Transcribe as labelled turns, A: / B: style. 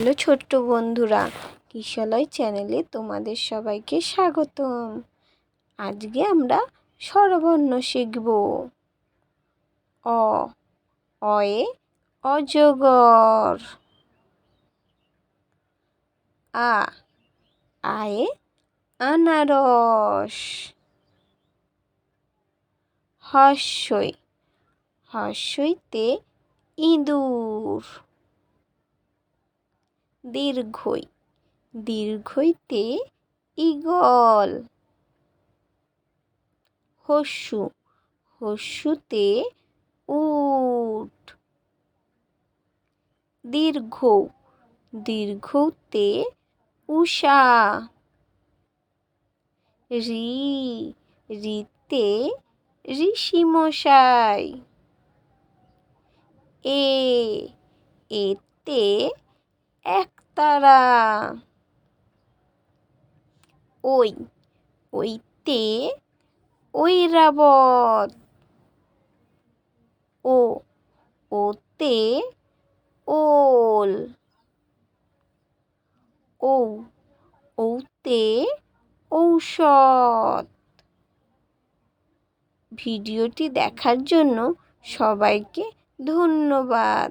A: Hello ছোট্ট বন্ধুরা কিশলয় চ্যানেলে তোমাদের সবাইকে স্বাগতম। আজকে আমরা স্বরবর্ণ শিখব। অ, অয়ে, অজগর। আ, আয়ে, আনারস। হস্যই, হস্যইতে ইঁদুর। দীর্ঘই। দীর্ঘইতে ইগল হস্যু। হস্যুতে উট। দীর্ঘ দীর্ঘতে উষা। রি। রিতে ঋষিমশাই। এ। এতে একতারা। ওই, ওইতে ওই ঐরাবত। ও, ওতে ওল। ও ওতে ঔষধ। ভিডিওটি দেখার জন্য সবাইকে ধন্যবাদ।